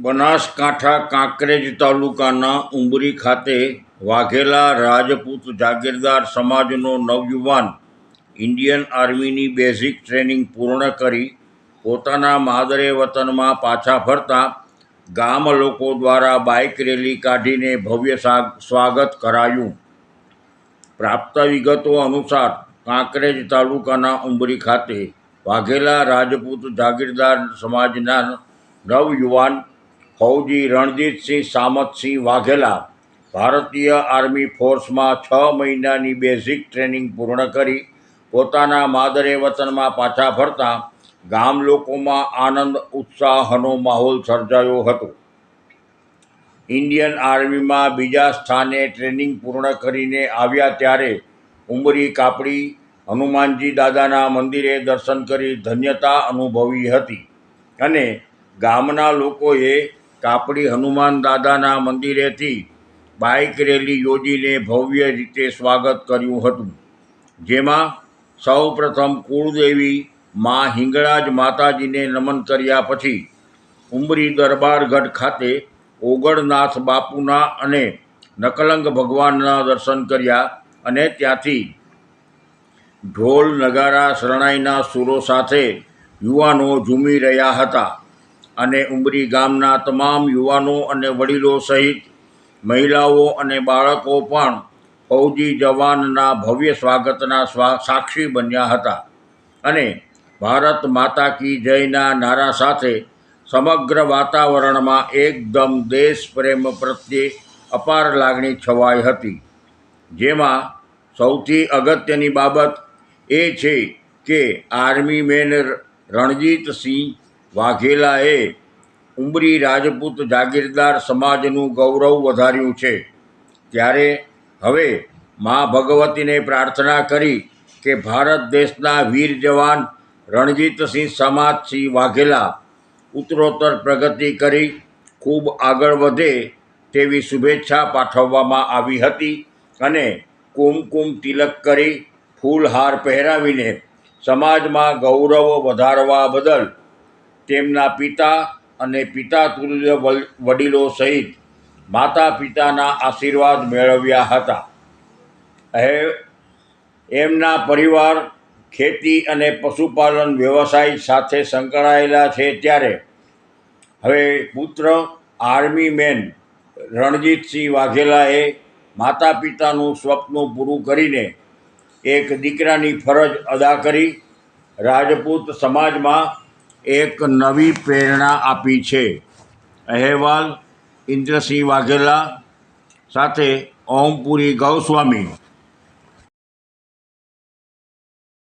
બનાસકાંઠા કાંકરેજ તાલુકાના ઉંબરી ખાતે વાઘેલા રાજપૂત જાગીરદાર સમાજનો નવયુવાન ઇન્ડિયન આર્મીની બેઝિક ટ્રેનિંગ પૂર્ણ કરી પોતાના માદરે વતનમાં પાછા ફરતા ગામ લોકો દ્વારા બાઇક રેલી કાઢીને ભવ્ય સ્વાગત કરાયું. પ્રાપ્ત વિગતો અનુસાર કાંકરેજ તાલુકાના ઉંબરી ખાતે વાઘેલા રાજપૂત જાગીરદાર સમાજના નવયુવાન ફૌજી રણજીતસિંહ સામતસિંહ વાઘેલા ભારતીય આર્મી ફોર્સમાં છ મહિનાની બેઝિક ટ્રેનિંગ પૂર્ણ કરી, પોતાના માદરે વતનમાં પાછા ફરતા ગામ લોકોમાં આનંદ, ઉત્સાહનો માહોલ સર્જાયો હતો. ઇન્ડિયન આર્મીમાં બીજા સ્થાને ટ્રેનિંગ પૂર્ણ કરીને આવ્યા ત્યારે ઉમરી કાપડી, હનુમાનજી દાદાના મંદિરે દર્શન કરી ધન્યતા અનુભવી હતી અને ગામના લોકોએ કાપડી હનુમાન દાદાના મંદિરેથી બાઇક રેલી યોજીને ભવ્ય રીતે સ્વાગત કર્યું હતું, જેમાં સૌ પ્રથમ કુળદેવી મા હિંગળાજ માતાજીને નમન કર્યા પછી ઉમરી દરબારગઢ ખાતે ઓગળનાથ બાપુના અને નકલંગ ભગવાનના દર્શન કર્યા અને ત્યાંથી ઢોલ નગારા શરણાઈના સૂરો સાથે યુવાનો ઝૂમી રહ્યા હતા. અને ઉમરી ગામના તમામ યુવાનો અને વડીલો સહિત મહિલાઓ અને બાળકો પણ ફૌજી જવાનના ભવ્ય સ્વાગતના સ્વા, સાક્ષી બન્યા હતા. અને ભારત માતા કી જયના નારા સાથે સમગ્ર વાતાવરણમાં એકદમ દેશ પ્રેમ પ્રત્યે અપાર લાગણી છવાઈ હતી. જેમાં સૌથી અગત્યની બાબત એ છે કે આર્મી મેન રણજીતસિંહ વાઘેલાએ ઉમરી રાજપૂત જાગીરદાર સમાજનું ગૌરવ વધાર્યું છે. ત્યારે હવે મા ભગવતીને પ્રાર્થના કરી કે ભારત દેશના વીર જવાન રણજીતસિંહ સમાજસિંહ વાઘેલા ઉત્તરોત્તર પ્રગતિ કરી, ખૂબ આગળ વધે તેવી શુભેચ્છા પાઠવવામાં આવી હતી અને કુમકુમ તિલક કરી ફૂલહાર પહેરાવીને સમાજમાં ગૌરવ વધારવા બદલ તેમના પિતા અને પિતા તુલ્ય વડીલો સહિત માતા પિતાના આશીર્વાદ મેળવ્યા હતા. હે, એમના પરિવાર ખેતી અને પશુપાલન વ્યવસાય સાથે સંકળાયેલા છે ત્યારે હવે પુત્ર આર્મી મેન રણજીતસિંહ વાઘેલાએ માતા પિતાનું સ્વપ્ન પૂરું કરીને એક દીકરાની ફરજ અદા કરી. રાજપૂત સમાજમાં એક નવી પ્રેરણા આપી છે. અહેવાલ ઇન્દ્રસિંહ વાઘેલા સાથે ઓમપુરી ગૌસ્વામી.